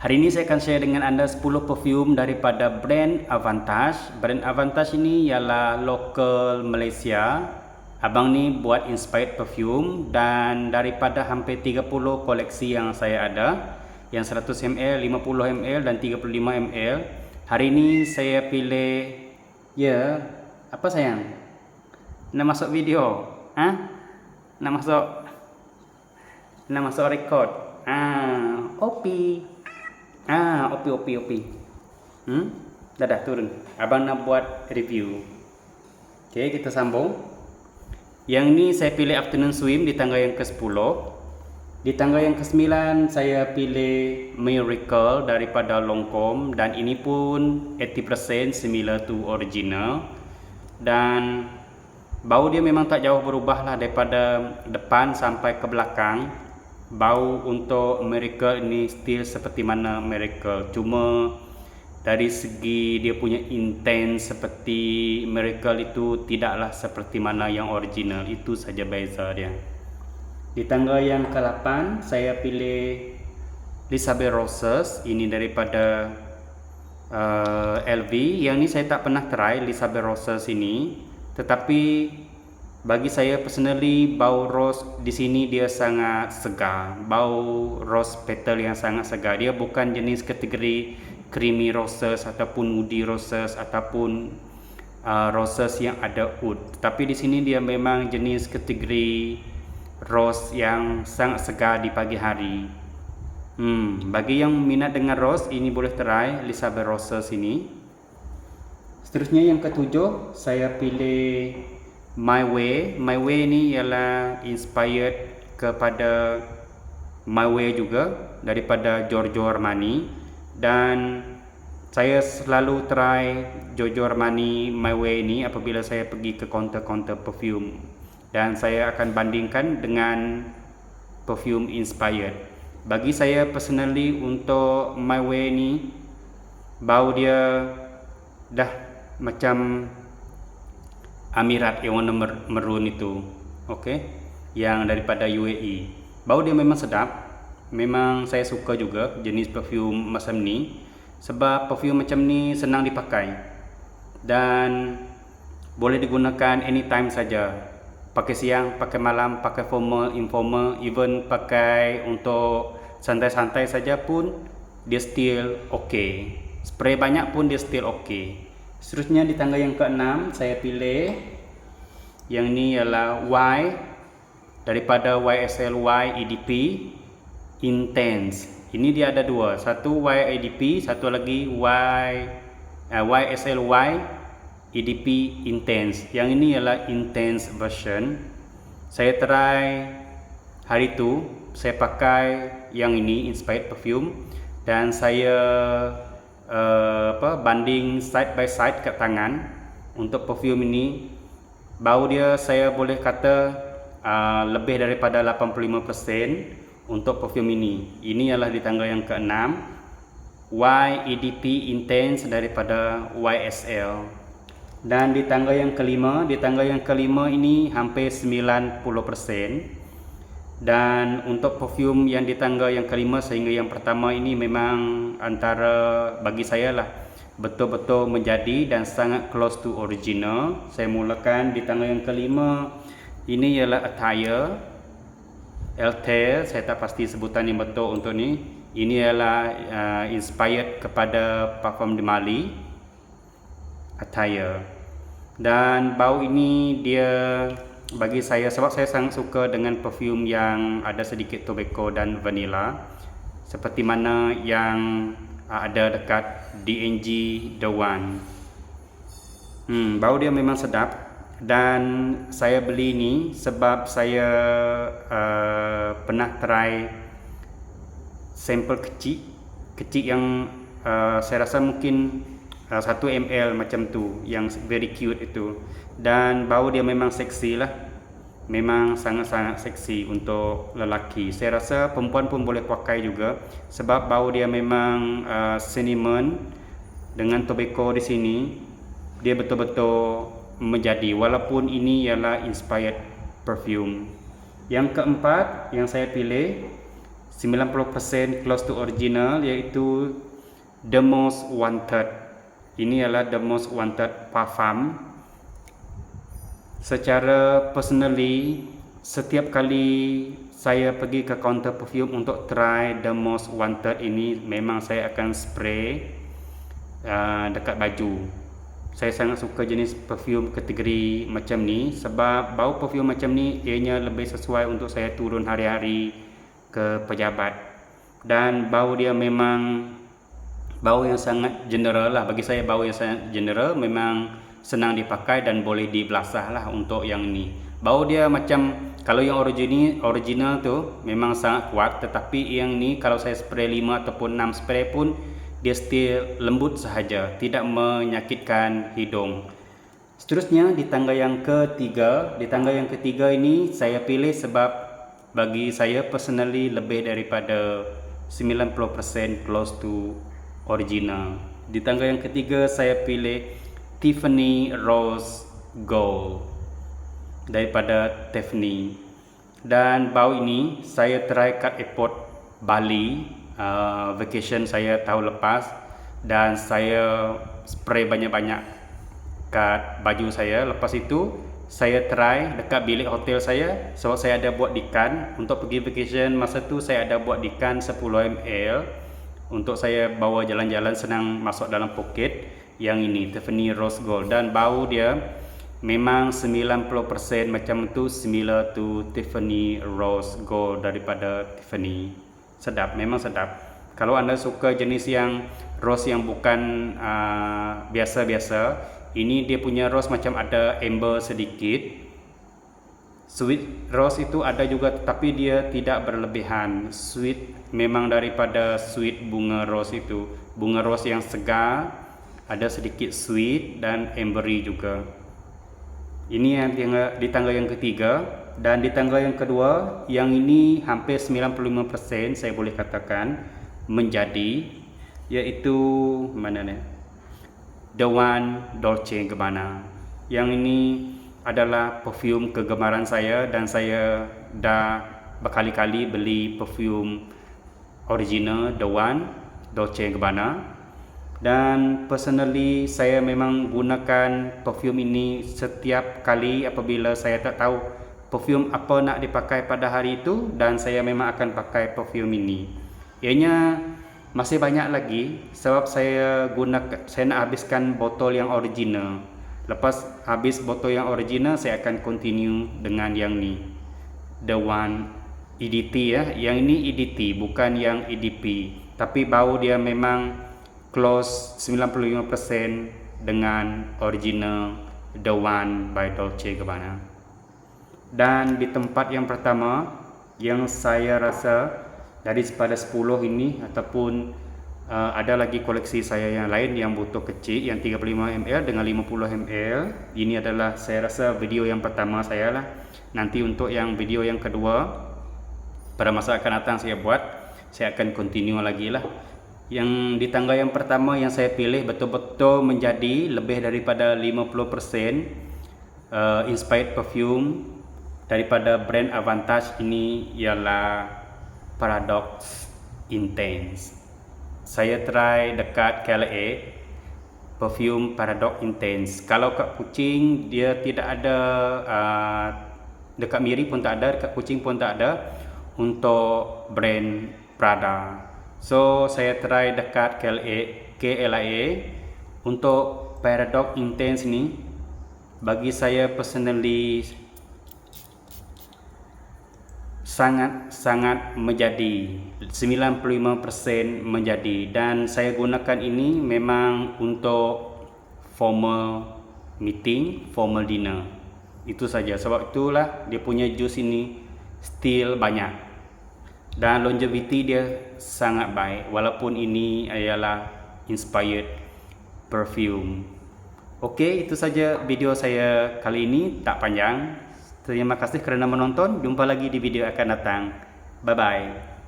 Hari ini saya akan share dengan anda 10 perfume daripada brand Avantage. Brand Avantage ini ialah lokal Malaysia. Abang ni buat inspired perfume dan daripada hampir 30 koleksi yang saya ada, yang 100 ml, 50 ml dan 35 ml. Hari ini saya pilih ya, apa sayang? Nak masuk video? Ha? Nak masuk nak masuk record? Ah, opi. Ah, opi opi opi. Hmm? Dah dah turun. Abang nak buat review. Okey, kita sambung. Yang ni saya pilih afternoon swim di tangga yang ke-10. Di tangga yang ke-9 saya pilih Miracle daripada Longcom dan ini pun 80% similar to original. Dan bau dia memang tak jauh berubah lah daripada depan sampai ke belakang bau untuk miracle ini still seperti mana miracle cuma dari segi dia punya intense seperti miracle itu tidaklah seperti mana yang original. Itu saja beza dia. Di tangga yang ke-8 saya pilih Elizabeth Roses. Ini daripada uh, LV yang ni saya tak pernah try Elizabeth Roses ini. Tetapi bagi saya personally bau rose di sini dia sangat segar. Bau rose petal yang sangat segar. Dia bukan jenis kategori creamy roses ataupun woody roses ataupun uh, roses yang ada wood. Tapi di sini dia memang jenis kategori rose yang sangat segar di pagi hari. Hmm, bagi yang minat dengan rose ini boleh try Elizabeth Roses ini. Seterusnya yang ketujuh saya pilih My Way. My Way ni ialah inspired kepada My Way juga daripada Giorgio Armani. Dan saya selalu try Giorgio Armani My Way ni apabila saya pergi ke counter-counter perfume. Dan saya akan bandingkan dengan perfume inspired. Bagi saya personally untuk My Way ni bau dia dah macam Amirat mer merun itu okey? Yang daripada UAE bau dia memang sedap. Memang saya suka juga jenis perfume macam ni. Sebab perfume macam ni senang dipakai. Dan boleh digunakan anytime saja. Pakai siang pakai malam pakai formal informal even pakai untuk santai-santai saja pun dia still okey spray banyak pun dia still okey Seterusnya di tangga yang ke-6 saya pilih yang ini ialah Y daripada YSL Y EDP Intense. Ini dia ada dua, satu Y EDP, satu lagi Y uh, YSL Y EDP Intense. Yang ini ialah Intense version. Saya try hari itu saya pakai yang ini Inspired Perfume dan saya uh, apa banding side by side kat tangan untuk perfume ini. Bau dia saya boleh kata uh, lebih daripada 85% untuk perfume ini. Ini adalah di tangga yang ke-6 YEDP Intense daripada YSL dan di tangga yang kelima di tangga yang kelima ini hampir 90% dan untuk perfume yang di tangga yang kelima sehingga yang pertama ini memang antara bagi saya lah betul-betul menjadi dan sangat close to original. Saya mulakan di tangga yang kelima. Ini ialah attire Altair saya tak pasti sebutan yang betul untuk ni. Ini ialah uh, inspired kepada parfum di Mali attire. Dan bau ini dia bagi saya sebab saya sangat suka dengan perfume yang ada sedikit tobacco dan vanilla seperti mana yang uh, ada dekat DNG The One. Hmm, bau dia memang sedap dan saya beli ni sebab saya uh, pernah try sampel kecil kecil yang uh, saya rasa mungkin uh, 1 ml macam tu yang very cute itu. Dan bau dia memang seksi lah. Memang sangat-sangat seksi untuk lelaki. Saya rasa perempuan pun boleh pakai juga sebab bau dia memang uh, cinnamon dengan tobacco di sini. Dia betul-betul menjadi. Walaupun ini ialah inspired perfume. Yang keempat yang saya pilih 90% close to original iaitu the most wanted ini adalah the most wanted parfum. Secara personally setiap kali saya pergi ke counter perfume untuk try the most wanted ini memang saya akan spray uh, dekat baju. Saya sangat suka jenis perfume kategori macam ni sebab bau perfume macam ni ianya lebih sesuai untuk saya turun hari-hari ke pejabat. Dan bau dia memang bau yang sangat general lah. Bagi saya bau yang sangat general memang senang dipakai dan boleh dibelasah lah untuk yang ni. Bau dia macam kalau yang original original tu memang sangat kuat. Tetapi yang ni kalau saya spray 5 ataupun 6 spray pun dia still lembut sahaja. Tidak menyakitkan hidung. Seterusnya di tangga yang ketiga di tangga yang ketiga ini saya pilih sebab bagi saya personally lebih daripada 90% close to original. Di tangga yang ketiga saya pilih Tiffany Rose Gold daripada Tiffany. Dan bau ini saya try kat airport Bali uh, vacation saya tahun lepas dan saya spray banyak-banyak kat baju saya. Lepas itu saya try dekat bilik hotel saya sebab saya ada buat dikan untuk pergi vacation masa tu saya ada buat dikan 10 ml untuk saya bawa jalan-jalan senang masuk dalam poket yang ini Tiffany Rose Gold. Dan bau dia memang 90% macam tu similar to Tiffany Rose Gold daripada Tiffany. Sedap memang sedap. Kalau anda suka jenis yang rose yang bukan uh, biasa-biasa uh, ini dia punya rose macam ada amber sedikit sweet rose itu ada juga tetapi dia tidak berlebihan. Sweet memang daripada sweet bunga rose itu. Bunga rose yang segar ada sedikit sweet dan ambery juga. Ini yang di tangga yang ketiga. Dan di tangga yang kedua yang ini hampir 95% saya boleh katakan menjadi iaitu mana ni? The One Dolce Gabbana. Yang ini adalah perfume kegemaran saya dan saya dah berkali-kali beli perfume original The One Dolce Gabbana. Dan personally saya memang gunakan perfume ini setiap kali apabila saya tak tahu perfume apa nak dipakai pada hari itu dan saya memang akan pakai perfume ini. Ianya masih banyak lagi sebab saya guna saya nak habiskan botol yang original lepas habis botol yang original saya akan continue dengan yang ni the one EDT ya. Yang ini EDT bukan yang EDP. Tapi bau dia memang close 95% dengan original The One by Dolce Gabbana. Dan di tempat yang pertama yang saya rasa dari pada 10 ini ataupun uh, ada lagi koleksi saya yang lain yang butuh kecil yang 35 ml dengan 50 ml. Ini adalah saya rasa video yang pertama saya lah. Nanti untuk yang video yang kedua pada masa akan datang saya buat saya akan continue lagi lah yang di tangga yang pertama yang saya pilih betul-betul menjadi lebih daripada 50% uh, inspired perfume daripada brand Avantage ini ialah Paradox Intense saya try dekat KLA perfume Paradox Intense. Kalau kat kucing dia tidak ada uh, dekat Miri pun tak ada dekat kucing pun tak ada untuk brand Prada. So saya try dekat KLA, KLA untuk Paradox Intense ni bagi saya personally sangat sangat menjadi 95% menjadi. Dan saya gunakan ini memang untuk formal meeting, formal dinner. Itu saja. Sebab itulah dia punya jus ini still banyak. Dan longevity dia sangat baik. Walaupun ini adalah inspired perfume. Okey, itu saja video saya kali ini. Tak panjang terima kasih kerana menonton. Jumpa lagi di video akan datang. Bye bye